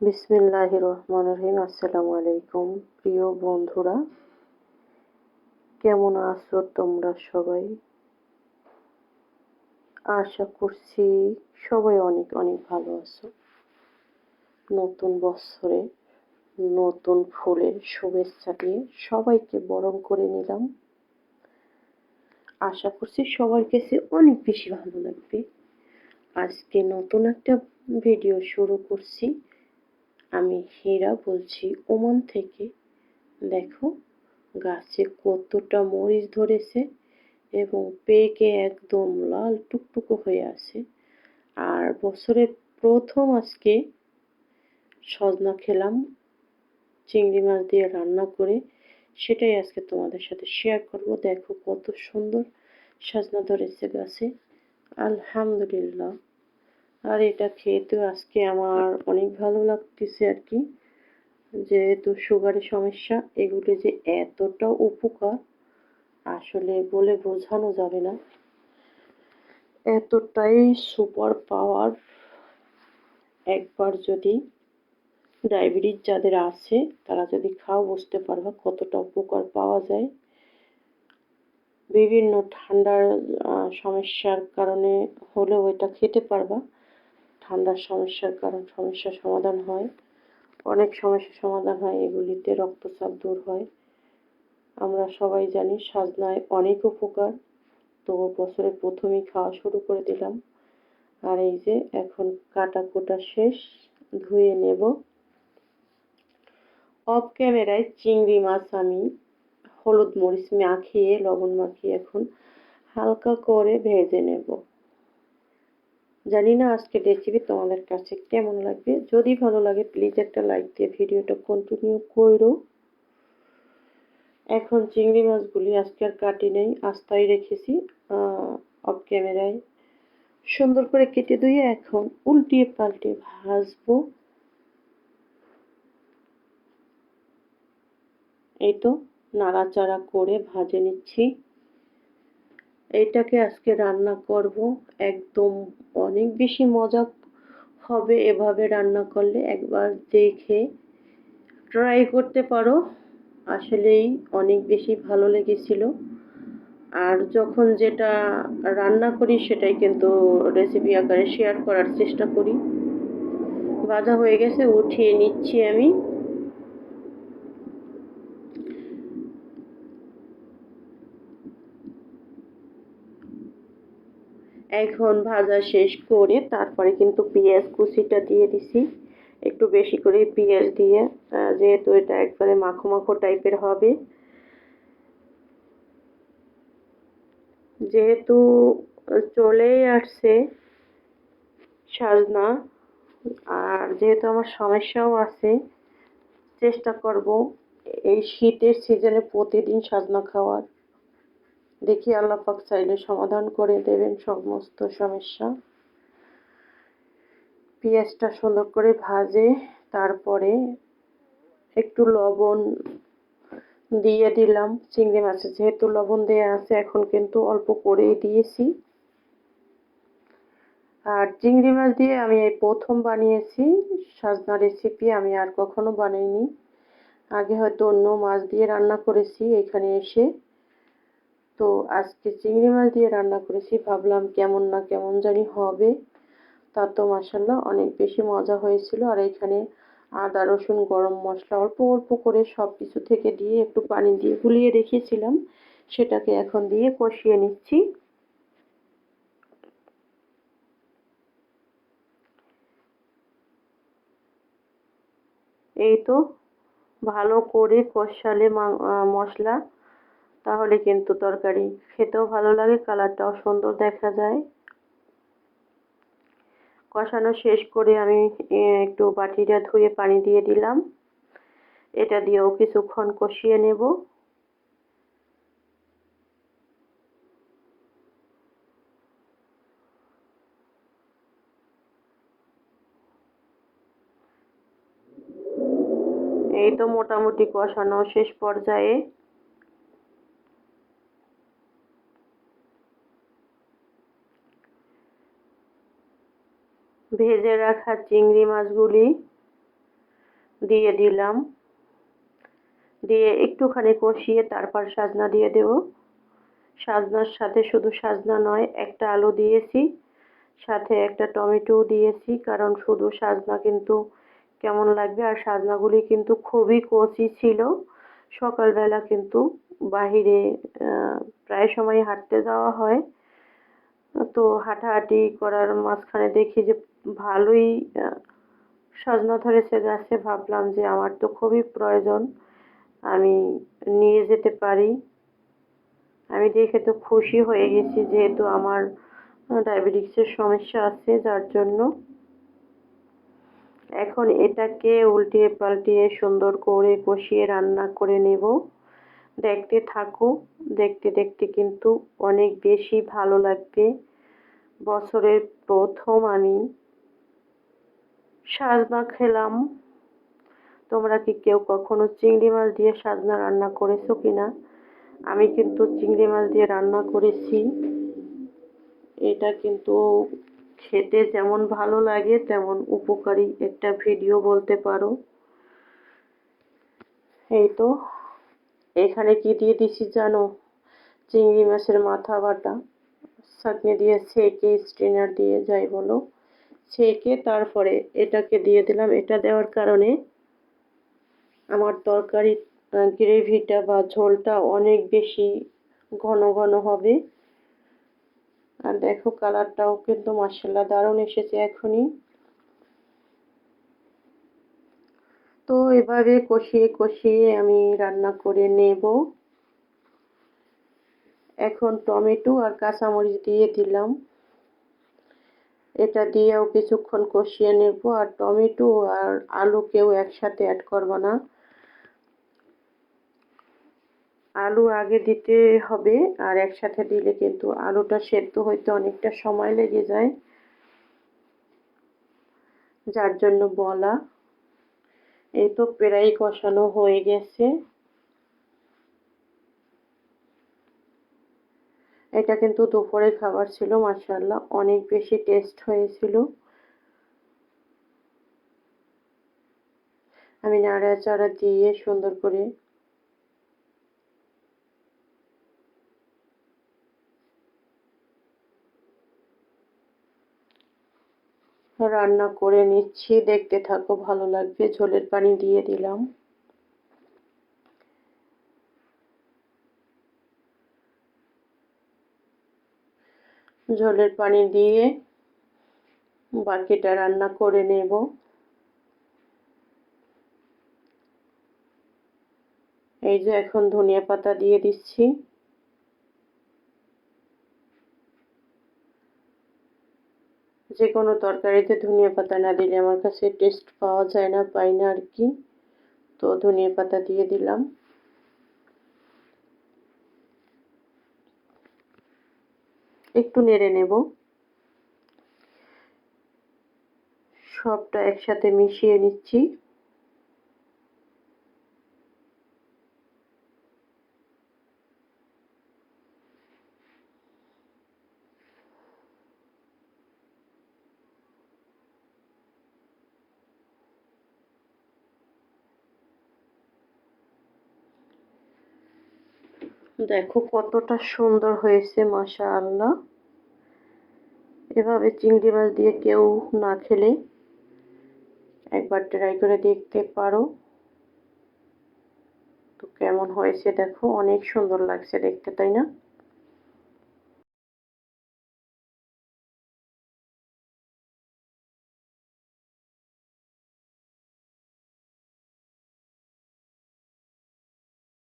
বিসমিল্লাহ রহমান রহিম আসসালামু আলাইকুম প্রিয় বন্ধুরা, কেমন আছো তোমরা সবাই? আশা করছি সবাই অনেক অনেক ভালো আছো। নতুন বছরে নতুন ফুলের শুভেচ্ছা দিয়ে সবাইকে বরণ করে নিলাম। আশা করছি সবার কাছে অনেক বেশি ভালো লাগবে। আজকে নতুন একটা ভিডিও শুরু করছি। আমি হীরা বলছি, ওমান থেকে। দেখো, গাছে কতটা মরিচ ধরেছে এবং পেকে একদম লাল টুকটুকো হয়ে আছে। আর বছরে প্রথম আজকে সজনা খেলাম, চিংড়ি মাছ দিয়ে রান্না করে। সেটাই আজকে তোমাদের সাথে শেয়ার করব। দেখো কত সুন্দর সজনা ধরেছে গাছে। আলহামদুলিল্লাহ। আর এটা খেতে আজকে আমার অনেক ভালো লাগতেছে আর কি। যেহেতু সুগারের সমস্যা, এগুলি যে এতটা উপকার, আসলে বলে বোঝানো যাবে না। এতটাই সুপার পাওয়ার। একবার যদি ডায়াবেটিস যাদের আছে, তারা যদি খাও, বুঝতে পারবা কতটা উপকার পাওয়া যায়। বিভিন্ন ঠান্ডার সমস্যার কারণে হলেও এটা খেতে পারবা। ঠান্ডার সমস্যার কারণ সমস্যার সমাধান হয়। অনেক সমস্যার সমাধান হয়, এগুলিতে রক্তচাপ দূর হয়। আমরা সবাই জানি সাজনায় অনেক উপকার। তো বছরের প্রথমেই খাওয়া শুরু করে দিলাম। আর এই যে এখন কাটা কোটা শেষ, ধুয়ে নেব। অফ ক্যামেরায় চিংড়ি মাছ আমি, হলুদ মরিচ মাখিয়ে, লবণ মাখিয়ে এখন হালকা করে ভেজে নেব। জানি না আজকে রেসিপি তোমাদের কাছে কেমন লাগবে। যদি ভালো লাগে প্লিজ একটা লাইক দিয়ে ভিডিওটা কন্টিনিউ করো। এখন চিংড়ি মাছগুলি আজকে আর কাটি নেই আস্তায় রেখেছি অফ ক্যামেরায় সুন্দর করে কেটে ধুয়ে এখন উল্টিয়ে পাল্টে ভাজবো। এই তো, নাড়াচাড়া করে ভাজে নিচ্ছি। এইটাকে আজকে রান্না করব। একদম অনেক বেশি মজা হবে এভাবে রান্না করলে। একবার দেখে ট্রাই করতে পারো। আসলেই অনেক বেশি ভালো লেগেছিল। আর যখন যেটা রান্না করি সেটাই কিন্তু রেসিপি আকারে শেয়ার করার চেষ্টা করি। ভাজা হয়ে গেছে, উঠিয়ে নিচ্ছি আমি। এখন ভাজা শেষ করে তারপরে কিন্তু পেঁয়াজ কুচিটা দিয়ে দিছি। একটু বেশি করে পেঁয়াজ দিয়ে যেহেতু এটা একবারে মাখো মাখো টাইপের হবে। যেহেতু চলেই আসছে সাজনা, আর যেহেতু আমার সমস্যাও আছে, চেষ্টা করব এই শীতের সিজনে প্রতিদিন সাজনা খাওয়ার। দেখি আল্লাহ পাক চাইলে সমাধান করে দেবেন সমস্ত সমস্যা। পেঁয়াজটা সুন্দর করে ভাজে, তারপরে একটু লবণ দিয়ে দিলাম। চিংড়ি মাছে যেহেতু লবণ দেওয়া আছে, এখন কিন্তু অল্প করেই দিয়েছি। আর চিংড়ি মাছ দিয়ে আমি এই প্রথম বানিয়েছি, সাজনা রেসিপি আমি আর কখনো বানাইনি। আগে হয়তো অন্য মাছ দিয়ে রান্না করেছি, এখানে এসে তো আজকে চিংড়ি মাছ দিয়ে রান্না করেছি। ভাবলাম কেমন না কেমন জানি হবে। তা তো মাসাল্লাহ অনেক বেশি মজা হয়েছিল। আর এখানে আদা, রসুন, গরম মশলা অল্প অল্প করে সব কিছু থেকে দিয়ে একটু পানি দিয়ে গুলিয়ে রেখেছিলাম। সেটাকে এখন দিয়ে কষিয়ে নিচ্ছি। এই তো ভালো করে কষালে মশলা তাহলে কিন্তু তরকারি খেতেও ভালো লাগে, কালারটাও সুন্দর দেখা যায়। কষানো শেষ করে আমি একটু বাটিটা ধুয়ে পানি দিয়ে দিলাম। এটা দিয়েও কিছুক্ষণ কষিয়ে নেব। এই তো মোটামুটি কষানো শেষ পর্যায়ে। ভেজে রাখা চিংড়ি মাছগুলি দিয়ে দিলাম। দিয়ে একটুখানি কষিয়ে তারপর সাজনা দিয়ে দেব। সাজনার সাথে শুধু সাজনা নয়, একটা আলু দিয়েছি, সাথে একটা টমেটো দিয়েছি, কারণ শুধু সাজনা কিন্তু কেমন লাগবে আর সাজনাগুলি কিন্তু খুবই কচি ছিল। সকালবেলা কিন্তু বাহিরে প্রায় সময় হাঁটতে যাওয়া হয়। তো হাঁটাহাঁটি করার মাঝখানে দেখি যে ভালোই সজনা ধরেছে গাছে ভাবলাম যে আমার তো খুবই প্রয়োজন, আমি নিয়ে যেতে পারি। আমি দেখে তো খুশি হয়ে গেছি যেহেতু আমার ডায়াবেটিক্সের সমস্যা আছে, যার জন্য। এখন এটাকে উল্টিয়ে পাল্টিয়ে সুন্দর করে কষিয়ে রান্না করে নেব। দেখতে থাকো, দেখতে দেখতে কিন্তু অনেক বেশি ভালো লাগবে। বছরের প্রথম আমি সাজনা খেলাম। তোমরা কি কেউ কখনো চিংড়ি মাছ দিয়ে সাজনা রান্না করেছ কিনা আমি কিন্তু চিংড়ি মাছ দিয়ে রান্না করেছি। এটা কিন্তু খেতে যেমন ভালো লাগে, তেমন উপকারী একটা ভিডিও বলতে পারো। এই তো, এখানে কি দিয়ে দিছি জানো? চিংড়ি মাছের মাথা বাটা। চাটনি দিয়ে, সেকে, স্ট্রেনার দিয়ে, যাই বলো। ছেঁকে তারপরে এটাকে দিয়ে দিলাম। এটা দেওয়ার কারণে আমার তরকারি গ্রেভিটা বা ঝোলটা অনেক বেশি ঘন ঘন হবে। আর দেখো কালারটাও কিন্তু মার্শাল্লাহ দারুণ এসেছে এখনই। তো এভাবে কষিয়ে কষিয়ে আমি রান্না করে নেব। এখন টমেটো আর কাঁচামরিচ দিয়ে দিলাম। এটা দিয়েও কিছুক্ষণ কষিয়ে নেব, আর টমেটো আর আলুকেও একসাথে অ্যাড করব না। আলু আগে দিতে হবে, আর একসাথে দিলে কিন্তু আলুটা সেদ্ধ হইতে অনেকটা সময় লেগে যায়। যার জন্য বলা। এই তো প্রায় কষানো হয়ে গেছে। এটা কিন্তু দুপুরের খাবার ছিল মাসাল্লাহ অনেক বেশি টেস্ট হয়েছিল। আমি নাড়া নাড়াচাড়া দিয়ে সুন্দর করে রান্না করে নিচ্ছি। দেখতে থাকো, ভালো লাগবে। ঝোলের পানি দিয়ে দিলাম। ঝোলের পানি দিয়ে বাকিটা রান্না করে নেব। এই যে এখন ধনিয়া পাতা দিয়ে দিচ্ছি। যে কোনো তরকারিতে ধনিয়া পাতা না দিলে আমার কাছে টেস্ট পাওয়া যায় না, পাই না আর কি। তো ধনিয়া পাতা দিয়ে দিলাম। একটু নেড়ে নেব। সবটা একসাথে মিশিয়ে নিচ্ছি। দেখো কতটা সুন্দর হয়েছে মাসা আল্লাহ এভাবে চিংড়ি মাছ দিয়ে কেউ না খেলে একবার ট্রাই করে দেখতে পারো। তো কেমন হয়েছে দেখো, অনেক সুন্দর লাগছে দেখতে, তাই না?